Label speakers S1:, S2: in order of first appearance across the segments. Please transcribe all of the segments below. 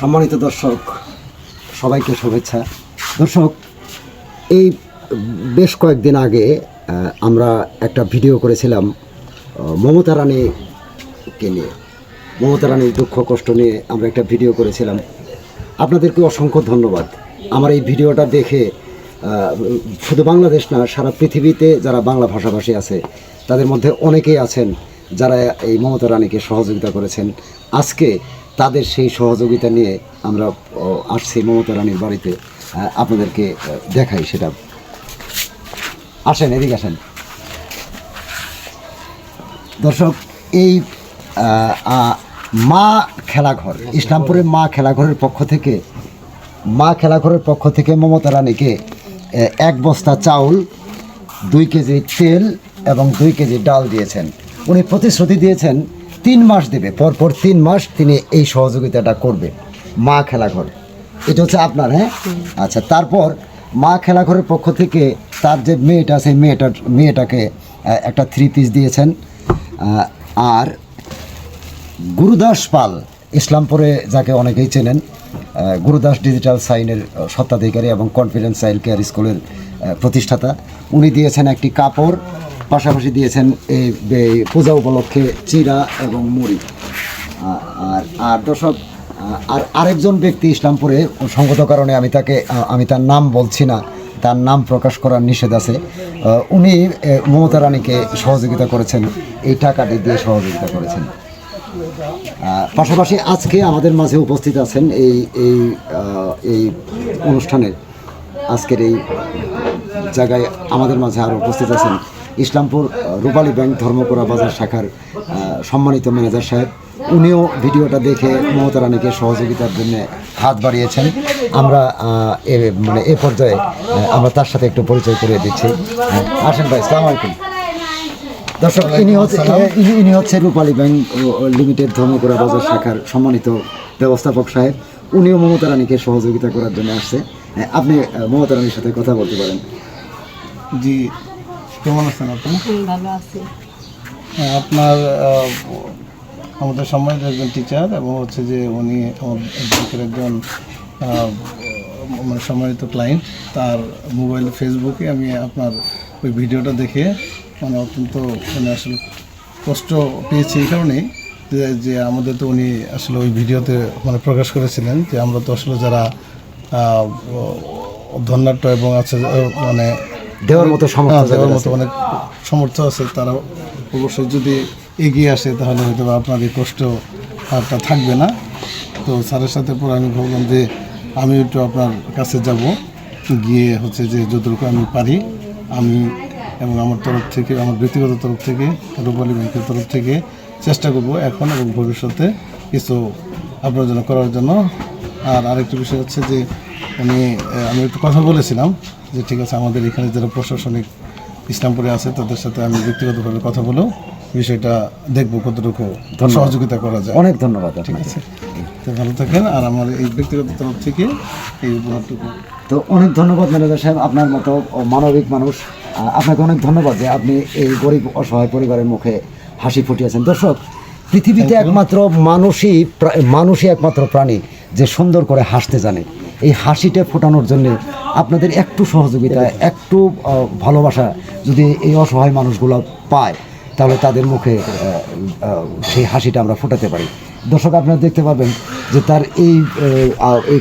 S1: সম্মানিত দর্শক, সবাইকে শুভেচ্ছা। দর্শক, এই বেশ কয়েকদিন আগে আমরা একটা ভিডিও করেছিলাম মমতা রানীকে নিয়ে। মমতা রানীর দুঃখ, কষ্ট নিয়ে আমরা একটা ভিডিও করেছিলাম। আপনাদেরকে অসংখ্য ধন্যবাদ। আমার এই ভিডিওটা দেখে শুধু বাংলাদেশ না, সারা পৃথিবীতে যারা বাংলা ভাষাভাষী আছে, তাদের মধ্যে অনেকেই আছেন যারা এই মমতা রানীকে সহযোগিতা করেছেন। আজকে তাদের সেই সহযোগিতা নিয়ে আমরা আসছি মমতা রানীর বাড়িতে আপনাদেরকে দেখাই সেটা। আসেন, এদিকে আসেন। দর্শক, এই মা খেলাঘর, ইসলামপুরের মা খেলাঘরের পক্ষ থেকে, মা খেলাঘরের পক্ষ থেকে মমতা রানীকে এক বস্তা চাউল, দুই কেজি তেল এবং দুই কেজি ডাল দিয়েছেন। উনি প্রতিশ্রুতি দিয়েছেন তিন মাস দেবে। পরপর তিন মাস তিনি এই সহযোগিতাটা করবে মা খেলাঘর এটা হচ্ছে আপনার হ্যাঁ? আচ্ছা তারপর মা খেলাঘরের পক্ষ থেকে তার যে মেয়েটা সেই মেয়েটার মেয়েটাকে একটা থ্রি পিস দিয়েছেন। আর গুরুদাস পাল ইসলামপুরে যাকে অনেকেই চেনেন গুরুদাস ডিজিটাল সাইনের স্বত্বাধিকারী এবং কনফিডেন্স চাইল্ড কেয়ার স্কুলের প্রতিষ্ঠাতা। উনি দিয়েছেন একটি কাপড় পাশাপাশি দিয়েছেন এই পূজা উপলক্ষে চিরা এবং মুড়ি। আর আর দর্শক আর আরেকজন ব্যক্তি ইসলামপুরে সঙ্গত কারণে আমি তাকে আমি তার নাম বলছি না, তার নাম প্রকাশ করার নিষেধ আছে। উনি মমতা রানীকে সহযোগিতা করেছেন, এই টাকাটি দিয়ে সহযোগিতা করেছেন। পাশাপাশি আজকে আমাদের মাঝে উপস্থিত আছেন এই এই এই অনুষ্ঠানের, আজকের এই জায়গায় আমাদের মাঝে আরও উপস্থিত আছেন ইসলামপুর রূপালী ব্যাংক ধর্মকোড়া বাজার শাখার সম্মানিত ম্যানেজার সাহেব। উনিও ভিডিওটা দেখে মমতা রানীকে সহযোগিতার জন্য হাত বাড়িয়েছেন। আমরা এ মানে এ পর্যায়ে আমরা তার সাথে একটু পরিচয় করিয়ে দিচ্ছি। হ্যাঁ, আসেন ভাই সালাম আলাইকুম। দর্শক ইনি হচ্ছে ইনি- হচ্ছে রূপালী ব্যাংক লিমিটেড ধর্মপুরা বাজার শাখার সম্মানিত ব্যবস্থাপক সাহেব। উনিও মমতা রানীকে সহযোগিতা করার জন্য আসছে। হ্যাঁ, আপনি মমতা রানীর সাথে কথা বলতে পারেন।
S2: জি কেমন আছেন আপনি?
S3: ভালো আছি।
S2: হ্যাঁ, আপনার আমাদের সম্মানিত একজন টিচার এবং হচ্ছে যে উনি ব্যাংকের একজন মানে সম্মানিত ক্লায়েন্ট তার মোবাইল ফেসবুকে আমি আপনার ওই ভিডিওটা দেখে মানে অত্যন্ত মানে আসলে কষ্ট পেয়েছি এই কারণেই যে আমাদের তো উনি আসলে ওই ভিডিওতে মানে প্রকাশ করেছিলেন যে আমরা তো আসলে যারা আহ, ধন্যাঢ্য এবং আছে মানে
S1: দেওয়ার মতো সামর্থ্য
S2: দেওয়ার মতো অনেক সমর্থ আছে তারা অবশ্যই যদি এগিয়ে আসে তাহলে হয়তো বা আপনার এই কষ্ট আরটা থাকবে না। তো স্যারের সাথে পরে আমি ভাবলাম যে আমি একটু আপনার কাছে যাব গিয়ে হচ্ছে যে যতটুকু আমি পারি আমি এবং আমার তরফ থেকে আমার ব্যক্তিগত তরফ থেকে রূপালী ব্যাংকের তরফ থেকে চেষ্টা করব এখন এবং ভবিষ্যতে কিছু আপনার জন্য করার জন্য। আর আরেকটি বিষয় হচ্ছে যে উনি আমি একটু কথা বলেছিলাম যে ঠিক আছে আমাদের এখানে যারা প্রশাসনিক ইসলামপুরে আছে তাদের সাথে আমি ব্যক্তিগতভাবে কথা বলেও বিষয়টা দেখব কতটুকু সহযোগিতা করা যায়।
S1: অনেক ধন্যবাদ ঠিক আছে।
S2: তো ভালো থাকেন আর আমার এই ব্যক্তিগত তরফ থেকে এই উপহারটুকু।
S1: তো অনেক ধন্যবাদ ম্যানেজার সাহেব আপনার মতো মানবিক মানুষ। আপনাকে অনেক ধন্যবাদ যে আপনি এই গরিব অসহায় পরিবারের মুখে হাসি ফুটিয়েছেন। দর্শক পৃথিবীতে একমাত্র মানুষই মানুষই একমাত্র প্রাণী যে সুন্দর করে হাসতে জানে। এই হাসিটা ফোটানোর জন্য আপনাদের একটু সহযোগিতা, একটু ভালোবাসা যদি এই অসহায় মানুষগুলো পায়, তাহলে তাদের মুখে সেই হাসিটা আমরা ফোটাতে পারি। দর্শক, আপনারা দেখতে পাবেন যে তার এই এই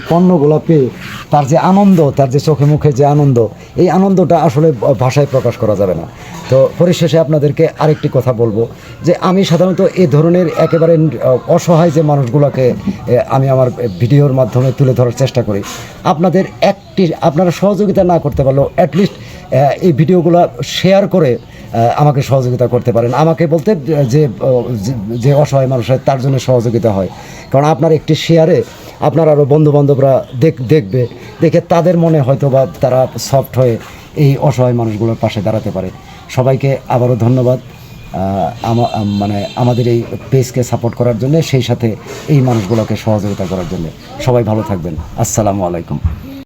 S1: পেয়ে তার যে আনন্দ, তার যে চোখে মুখে যে আনন্দ, এই আনন্দটা আসলে ভাষায় প্রকাশ করা যাবে না। তো পরিশেষে আপনাদেরকে আরেকটি কথা বলব, যে আমি সাধারণত এই ধরনের একেবারে অসহায় যে মানুষগুলোকে আমি আমার ভিডিওর মাধ্যমে তুলে ধরার চেষ্টা করি। আপনাদের একটি, আপনারা সহযোগিতা না করতে পারলেও অ্যাটলিস্ট এই ভিডিওগুলো শেয়ার করে আমাকে সহযোগিতা করতে পারেন। আমাকে বলতে, যে, যে- অসহায় মানুষ হয় তার জন্য সহযোগিতা হয়। কারণ আপনার একটি শেয়ারে আপনার আরও বন্ধুবান্ধবরা দেখ, দেখবে, দেখে তাদের মনে হয়তো বা তারা সফট হয়ে এই অসহায় মানুষগুলোর পাশে দাঁড়াতে পারে। সবাইকে আবারও ধন্যবাদ মানে আমাদের এই পেজকে সাপোর্ট করার জন্য, সেই সাথে এই মানুষগুলোকে সহযোগিতা করার জন্য। সবাই ভালো থাকবেন। আসসালামু আলাইকুম।